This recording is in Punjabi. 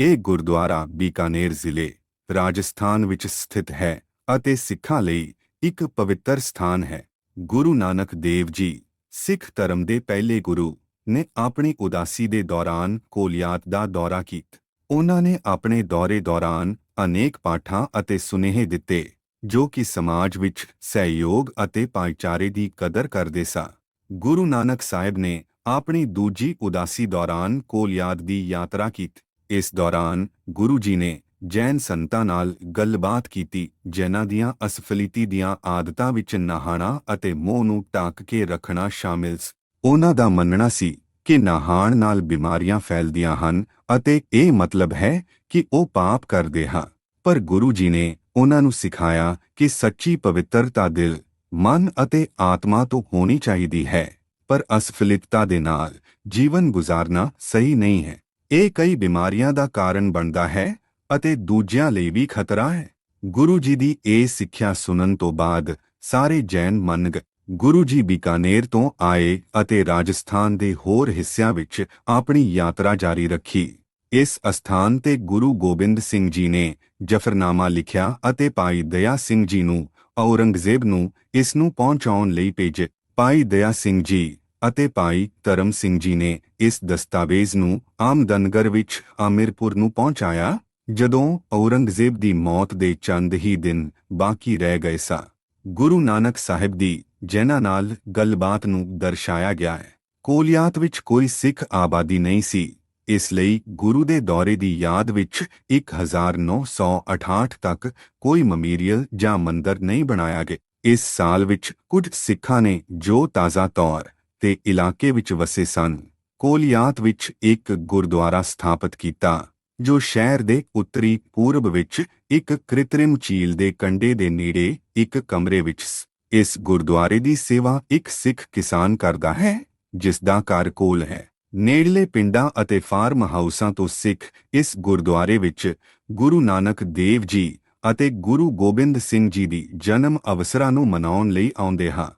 ਇਹ ਗੁਰਦੁਆਰਾ ਬੀਕਾਨੇਰ ਜ਼ਿਲ੍ਹੇ ਰਾਜਸਥਾਨ ਵਿੱਚ ਸਥਿਤ ਹੈ ਅਤੇ ਸਿੱਖਾਂ ਲਈ ਇੱਕ ਪਵਿੱਤਰ ਸਥਾਨ ਹੈ। ਗੁਰੂ ਨਾਨਕ ਦੇਵ ਜੀ, ਸਿੱਖ ਧਰਮ ਦੇ ਪਹਿਲੇ ਗੁਰੂ, ਨੇ ਆਪਣੀ ਉਦਾਸੀ ਦੇ ਦੌਰਾਨ ਕੋਲਿਆਤ ਦਾ ਦੌਰਾ ਕੀਤਾ। ਉਹਨਾਂ ਨੇ ਆਪਣੇ ਦੌਰੇ ਦੌਰਾਨ ਅਨੇਕ ਪਾਠਾਂ ਅਤੇ ਸੁਨੇਹੇ ਦਿੱਤੇ, ਜੋ ਕਿ ਸਮਾਜ ਵਿੱਚ ਸਹਿਯੋਗ ਅਤੇ ਭਾਈਚਾਰੇ ਦੀ ਕਦਰ ਕਰਦੇ ਸਨ। ਗੁਰੂ ਨਾਨਕ ਸਾਹਿਬ ਨੇ ਆਪਣੀ ਦੂਜੀ ਉਦਾਸੀ ਦੌਰਾਨ ਕੋਲਿਆਦ ਦੀ ਯਾਤਰਾ ਕੀਤੀ। ਇਸ ਦੌਰਾਨ ਗੁਰੂ ਜੀ ਨੇ ਜੈਨ ਸੰਤਾਂ ਨਾਲ ਗੱਲਬਾਤ ਕੀਤੀ ਜੈਨਾਂ ਦੀਆਂ ਅਸਫਲੀਤੀ ਦੀਆਂ ਆਦਤਾਂ ਵਿੱਚ ਨਹਾਣਾ ਅਤੇ ਮੋਹ ਨੂੰ ਢੱਕ ਕੇ ਰੱਖਣਾ ਸ਼ਾਮਿਲ ਸੀ, ਉਹਨਾਂ ਦਾ ਮੰਨਣਾ ਸੀ ਕਿ ਨਹਾਣ ਨਾਲ ਬਿਮਾਰੀਆਂ ਫੈਲਦੀਆਂ ਹਨ ਅਤੇ ਇਹ ਮਤਲਬ ਹੈ ਕਿ ਉਹ ਪਾਪ ਕਰਦੇ ਹਾਂ। ਪਰ ਗੁਰੂ ਜੀ ਨੇ ਉਹਨਾਂ ਨੂੰ ਸਿਖਾਇਆ ਕਿ ਸੱਚੀ ਪਵਿੱਤਰਤਾ ਦਿਲ, ਮਨ ਅਤੇ ਆਤਮਾ ਤੋਂ ਹੋਣੀ ਚਾਹੀਦੀ ਹੈ, ਪਰ ਅਸਫਲਿਤਤਾ ਦੇ ਨਾਲ ਜੀਵਨ ਗੁਜ਼ਾਰਨਾ ਸਹੀ ਨਹੀਂ ਹੈ। ਇਹ ਕਈ ਬਿਮਾਰੀਆਂ ਦਾ ਕਾਰਨ ਬਣਦਾ ਹੈ ਅਤੇ ਦੂਜਿਆਂ ਲਈ ਵੀ ਖਤਰਾ ਹੈ। ਗੁਰੂ ਜੀ ਦੀ ਇਹ ਸਿੱਖਿਆ ਸੁਣਨ ਤੋਂ ਬਾਅਦ ਸਾਰੇ ਜੈਨ ਮੰਨ ਗਏ ਗੁਰੂ ਜੀ ਬੀਕਾਨੇਰ ਤੋਂ ਆਏ ਅਤੇ ਰਾਜਸਥਾਨ ਦੇ ਹੋਰ ਹਿੱਸਿਆਂ ਵਿੱਚ ਆਪਣੀ ਯਾਤਰਾ ਜਾਰੀ ਰੱਖੀ। ਇਸ ਅਸਥਾਨ ਤੇ ਗੁਰੂ ਗੋਬਿੰਦ ਸਿੰਘ ਜੀ ਨੇ ਜਫਰਨਾਮਾ ਲਿਖਿਆ ਅਤੇ ਭਾਈ ਦਇਆ ਸਿੰਘ ਜੀ ਨੂੰ ਔਰੰਗਜ਼ੇਬ ਨੂੰ ਇਸ ਨੂੰ ਪਹੁੰਚਾਉਣ ਲਈ ਭੇਜੇ ਭਾਈ ਦਇਆ ਸਿੰਘ ਜੀ ਅਤੇ ਭਾਈ ਧਰਮ ਸਿੰਘ ਜੀ ਨੇ ਇਸ ਦਸਤਾਵੇਜ਼ ਨੂੰ ਆਮਦਨਗਰ ਵਿੱਚ ਆਮਿਰਪੁਰ ਨੂੰ ਪਹੁੰਚਾਇਆ, ਜਦੋਂ ਔਰੰਗਜ਼ੇਬ ਦੀ ਮੌਤ ਦੇ ਚੰਦ ਹੀ ਦਿਨ ਬਾਕੀ ਰਹਿ ਗਏ ਸਾ। ਗੁਰੂ ਨਾਨਕ ਸਾਹਿਬ ਦੀ ਜਿਨ੍ਹਾਂ ਨਾਲ ਗੱਲਬਾਤ ਨੂੰ ਦਰਸਾਇਆ ਗਿਆ ਹੈ। ਕੋਲਿਆਤ ਵਿੱਚ ਕੋਈ ਸਿੱਖ ਆਬਾਦੀ ਨਹੀਂ ਸੀ। ਇਸ ਲਈ ਗੁਰੂ ਦੇ ਦੌਰੇ ਦੀ ਯਾਦ ਵਿੱਚ 1968 ਤੱਕ ਕੋਈ ਮਮੀਰੀਅਲ ਜਾਂ ਮੰਦਰ ਨਹੀਂ ਬਣਾਇਆ ਗਿਆ। ਇਸ ਸਾਲ ਵਿੱਚ ਕੁਝ ਸਿੱਖਾਂ ਨੇ ਜੋ ਤਾਜ਼ਾ ਤੌਰ ਤੇ ਇਲਾਕੇ ਵਿੱਚ ਵਸੇ ਸਨ। ਕੋਲਿਆਤ ਵਿੱਚ ਇੱਕ ਗੁਰਦੁਆਰਾ ਸਥਾਪਿਤ ਕੀਤਾ, ਜੋ ਸ਼ਹਿਰ ਦੇ ਉੱਤਰੀ ਪੂਰਬ ਵਿੱਚ ਇੱਕ ਕ੍ਰਿਤਰਿਮ ਝੀਲ ਦੇ ਕੰਢੇ ਦੇ ਨੇੜੇ ਇੱਕ ਕਮਰੇ ਵਿੱਚ ਇਸ ਗੁਰਦੁਆਰੇ ਦੀ ਸੇਵਾ ਇੱਕ ਸਿੱਖ ਕਿਸਾਨ ਕਰਦਾ ਹੈ, ਜਿਸ ਦਾ ਘਰ ਕੋਲ ਹੈ। ਨੇੜਲੇ ਪਿੰਡਾਂ ਅਤੇ ਫਾਰਮ ਹਾਊਸਾਂ ਤੋਂ ਸਿੱਖ ਇਸ ਗੁਰਦੁਆਰੇ ਵਿੱਚ ਗੁਰੂ ਨਾਨਕ ਦੇਵ ਜੀ ਅਤੇ ਗੁਰੂ ਗੋਬਿੰਦ ਸਿੰਘ ਜੀ ਦੀ ਜਨਮ ਅਵਸਰਾਂ ਨੂੰ ਮਨਾਉਣ ਲਈ ਆਉਂਦੇ ਹਨ